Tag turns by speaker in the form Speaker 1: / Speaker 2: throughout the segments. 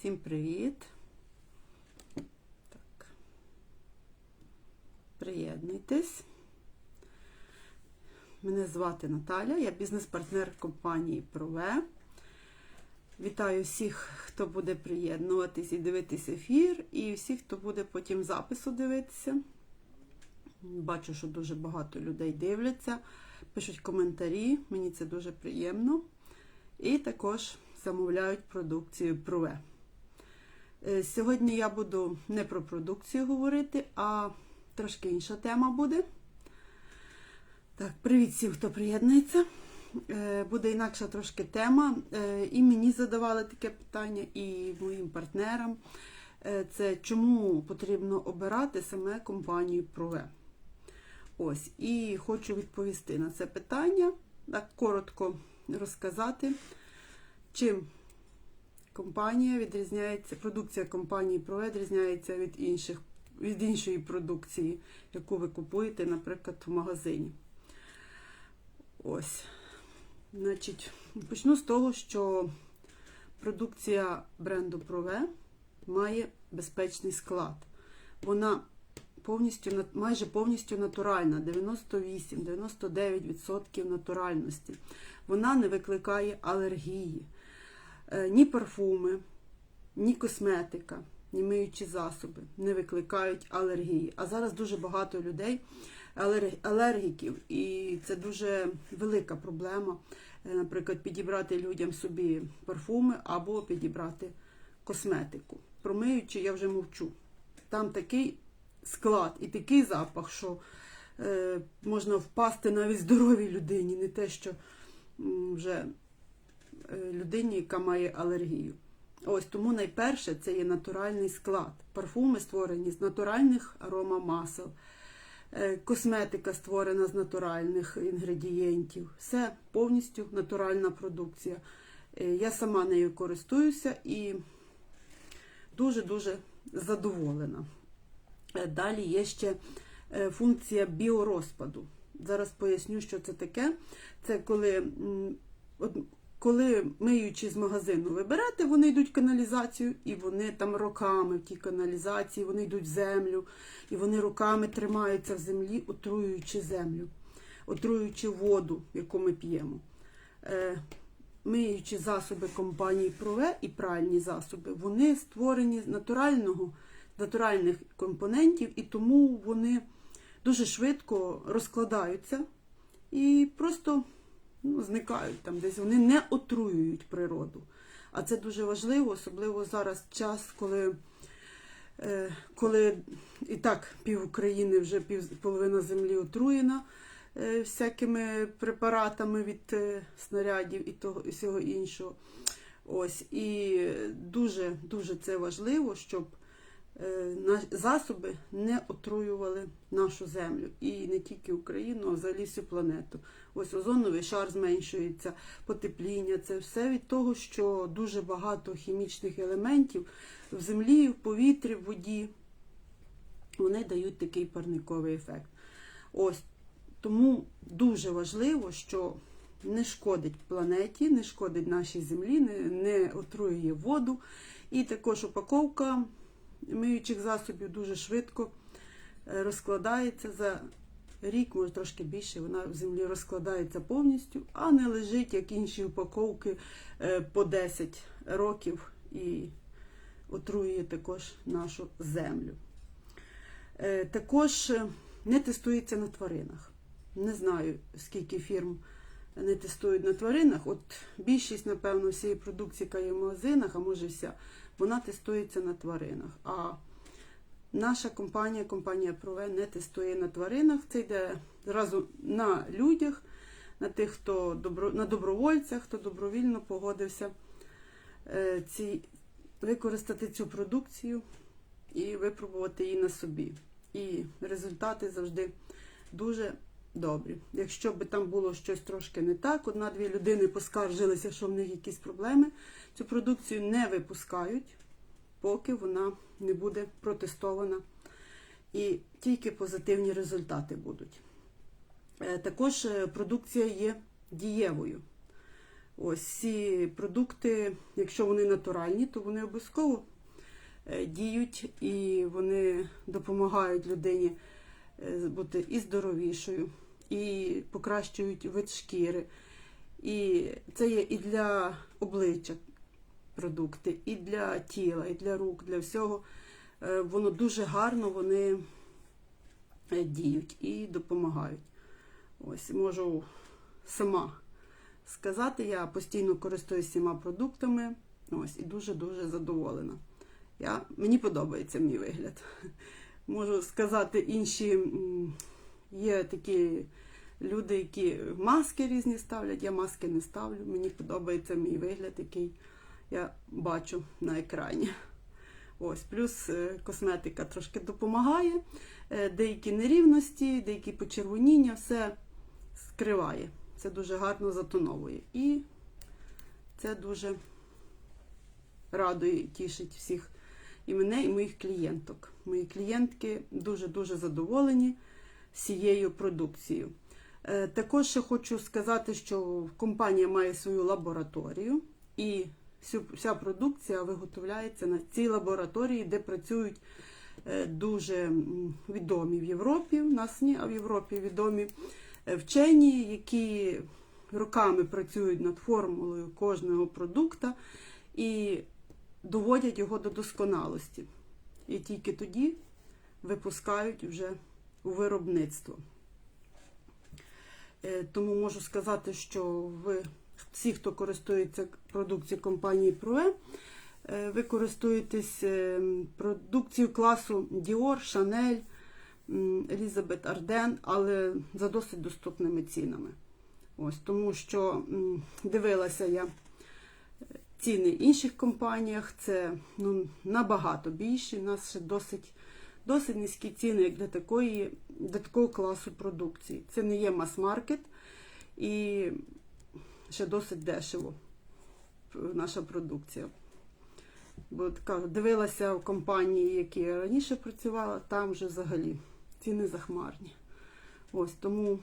Speaker 1: Всім привіт. Так. Приєднуйтесь. Мене звати Наталя, я бізнес-партнер компанії Прове. Вітаю всіх, хто буде приєднуватись і дивитися ефір, і всіх, хто буде потім запису дивитися. Бачу, що дуже багато людей дивляться, пишуть коментарі, мені це дуже приємно. І також замовляють продукцію Прове. Е, Сьогодні я буду не про продукцію говорити, а трошки інша тема буде. Так, привіт всім, хто приєднується. Е, Буде інакша трошки тема. Е, І мені задавали таке питання, і моїм партнерам. Це чому потрібно обирати саме компанію Прове. Ось, і хочу відповісти на це питання, так коротко розказати, чим компанія відрізняється, продукція компанії Pro відрізняється від інших, від іншої продукції, яку ви купуєте, наприклад, в магазині. Ось. Значить, почну з того, що продукція бренду Prove має безпечний склад. Вона повністю, майже повністю натуральна, 98-99% натуральності. Вона не викликає алергії. Е, Ні парфуми, ні косметика, ні миючі засоби не викликають алергії. А зараз дуже багато людей алергіків, і це дуже велика проблема. Е, Наприклад, підібрати людям собі парфуми або підібрати косметику. Про миючі я вже мовчу. Там такий склад і такий запах, що е, можна впасти навіть здоровій людині, не те, що вже людині, яка має алергію. Ось тому найперше це є натуральний склад. Парфуми створені з натуральних аромамасел, е, косметика створена з натуральних інгредієнтів. Все повністю натуральна продукція. Е, Я сама нею користуюся і дуже-дуже задоволена. Е, Далі є ще е, функція біорозпаду. Зараз поясню, що це таке. Це коли, коли миючи з магазину ви берете, вони йдуть в каналізацію, і вони там роками в тій каналізації, вони йдуть в землю, і вони роками тримаються в землі, отруюючи землю, отруюючи воду, яку ми п'ємо. Е, Миючі засоби компанії Прове і пральні засоби, вони створені з натурального натуральних компонентів, і тому вони дуже швидко розкладаються і просто ну, зникають там десь. Вони не отруюють природу. А це дуже важливо, особливо зараз час, коли, е, коли і так пів України вже пів половина землі отруєна е, всякими препаратами від е, снарядів і того і всього іншого. Ось і дуже дуже це важливо, щоб засоби не отруювали нашу землю і не тільки Україну, а взагалі всю планету. Ось озоновий шар зменшується, потепління. Це все від того, що дуже багато хімічних елементів в землі, в повітрі, в воді. Вони дають такий парниковий ефект. Ось тому дуже важливо, що не шкодить планеті, не шкодить нашій землі, не, не отруює воду. І також упаковка миючих засобів дуже швидко е, розкладається за рік, може трошки більше, вона в землі розкладається повністю, а не лежить, як інші упаковки е, по 10 років і отруює також нашу землю. Е, Також не тестується на тваринах. Не знаю, скільки фірм не тестують на тваринах. От більшість, напевно, всієї продукції, яка є в магазинах, а може вся, вона тестується на тваринах. А наша компанія, компанія Прове, не тестує на тваринах. Це йде зразу на людях, на тих, хто добро, на добровольцях, хто добровільно погодився е, ці, використати цю продукцію і випробувати її на собі. І результати завжди дуже добрі. Якщо б там було щось трошки не так, одна-дві людини поскаржилися, що в них якісь проблеми, цю продукцію не випускають, поки вона не буде протестована. І тільки позитивні результати будуть. Е, Також е, продукція є дієвою. Ось ці продукти, якщо вони натуральні, то вони обов'язково е, діють і вони допомагають людині бути і здоровішою, і покращують вид шкіри. І це є і для обличчя продукти, і для тіла, і для рук, для всього. Е, Воно дуже гарно вони е, діють і допомагають. Ось можу сама сказати, я постійно користуюсь всіма продуктами. Ось, і дуже-дуже задоволена. Я, мені подобається мій вигляд. Можу сказати, інші є такі люди, які маски різні ставлять. Я маски не ставлю. Мені подобається мій вигляд, який я бачу на екрані. Ось, плюс е, косметика трошки допомагає, е, деякі нерівності, деякі почервоніння, все скриває. Це дуже гарно затоновує. І це дуже радує, тішить всіх і мене, і моїх клієнток. Мої клієнтки дуже-дуже задоволені цією продукцією. Е, Також ще хочу сказати, що компанія має свою лабораторію, і вся продукція виготовляється на цій лабораторії, де працюють е, дуже відомі в Європі, в нас ні, а в Європі відомі е, вчені, які роками працюють над формулою кожного продукта і доводять його до досконалості. І тільки тоді випускають вже у виробництво. Е, Тому можу сказати, що ви всі, хто користується продукцією компанії ProE, е, ви користуєтесь е, продукцією класу Dior, Chanel, Elizabeth Arden, але за досить доступними цінами. Ось, тому що дивилася я ціни в інших компаніях, це ну, набагато більші. У нас ще досить, досить низькі ціни, як для такої, для такого класу продукції. Це не є мас-маркет і ще досить дешево наша продукція. Бо така дивилася в компанії, які я раніше працювала, там вже взагалі ціни захмарні. Ось тому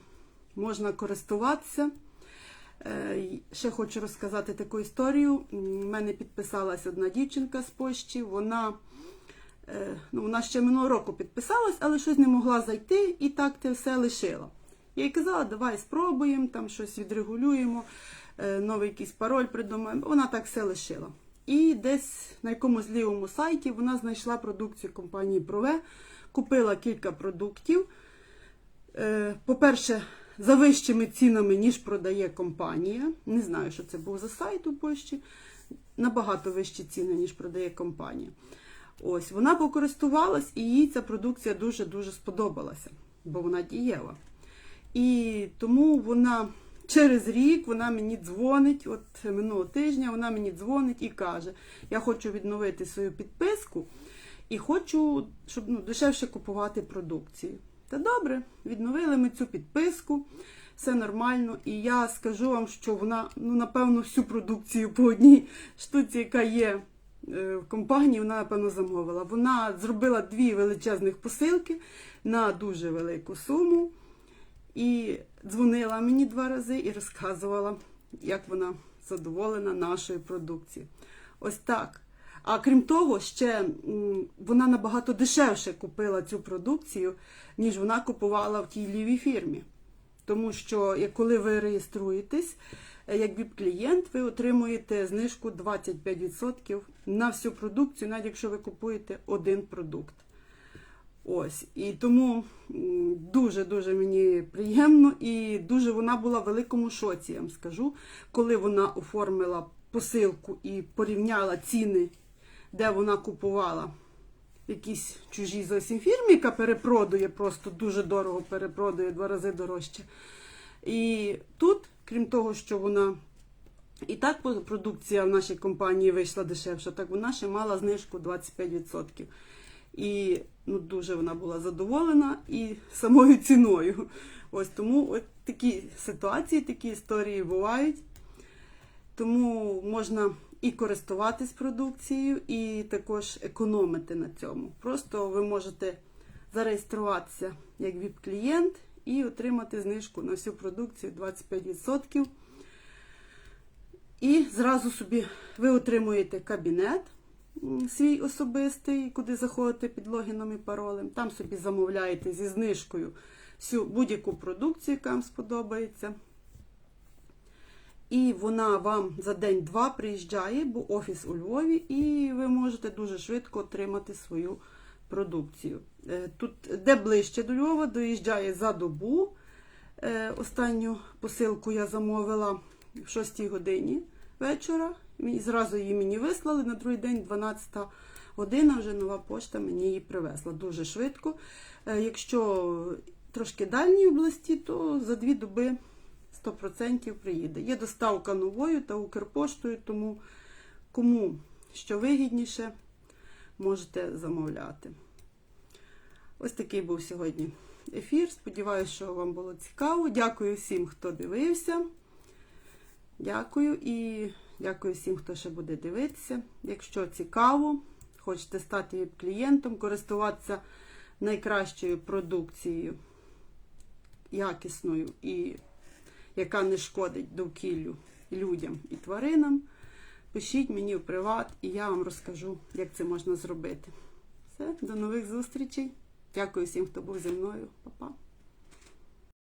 Speaker 1: можна користуватися. Е, Ще хочу розказати таку історію. У мене підписалась одна дівчинка з Польщі. Вона, ну, вона ще минулого року підписалась, але щось не могла зайти і так те все лишила. Я їй казала, давай спробуємо, там щось відрегулюємо, е, новий якийсь пароль придумаємо. Вона так все лишила. І десь на якомусь лівому сайті вона знайшла продукцію компанії Прове, купила кілька продуктів. Е, По-перше, за вищими цінами, ніж продає компанія. Не знаю, що це був за сайт у Польщі. Набагато вищі ціни, ніж продає компанія. Ось, вона покористувалась, і їй ця продукція дуже-дуже сподобалася, бо вона дієва. І тому вона через рік вона мені дзвонить, от минулого тижня вона мені дзвонить і каже: Я хочу відновити свою підписку і хочу, щоб ну, дешевше купувати продукцію. Та добре, відновили ми цю підписку, все нормально. І я скажу вам, що вона, ну, напевно, всю продукцію по одній штуці, яка є компанії, вона, напевно, замовила. Вона зробила дві величезних посилки на дуже велику суму. І дзвонила мені два рази і розказувала, як вона задоволена нашою продукцією. Ось так. А крім того, ще вона набагато дешевше купила цю продукцію, ніж вона купувала в тій лівій фірмі. Тому що як коли ви реєструєтесь е, як ВІП-клієнт, ви отримуєте знижку 25% на всю продукцію, навіть якщо ви купуєте один продукт. Ось, і тому дуже-дуже мені приємно, і дуже вона була в великому шоці, я вам скажу, коли вона оформила посилку і порівняла ціни, де вона купувала якійсь чужій зовсім фірмі, яка перепродує, просто дуже дорого перепродує, два рази дорожче. І тут, крім того, що вона і так продукція в нашій компанії вийшла дешевша, так вона ще мала знижку 25%. І ну, дуже вона була задоволена і самою ціною. Ось тому от такі ситуації, такі історії бувають. Тому можна і користуватись продукцією, і також економити на цьому. Просто ви можете зареєструватися як ВІП-клієнт і отримати знижку на всю продукцію 25%. І зразу собі ви отримуєте кабінет свій особистий, куди заходите під логіном і паролем. Там собі замовляєте зі знижкою всю будь-яку продукцію, яка вам сподобається. І вона вам за день-два приїжджає, бо офіс у Львові, і ви можете дуже швидко отримати свою продукцію. Е, Тут, де ближче до Львова, доїжджає за добу. Е, Останню посилку я замовила в 6 годині вечора. Зразу її мені вислали. На другий день, 12 година, вже нова пошта мені її привезла дуже швидко. Е, Якщо трошки дальні області, то за дві доби 100% приїде. Є доставка новою та Укрпоштою, тому кому що вигідніше, можете замовляти. Ось такий був сьогодні ефір. Сподіваюся, що вам було цікаво. Дякую всім, хто дивився. Дякую і дякую всім, хто ще буде дивитися. Якщо цікаво, хочете стати клієнтом, користуватися найкращою продукцією, якісною і яка не шкодить довкіллю людям і тваринам, пишіть мені в приват, і я вам розкажу, як це можна зробити. Все, до нових зустрічей. Дякую всім, хто був зі мною. Па-па.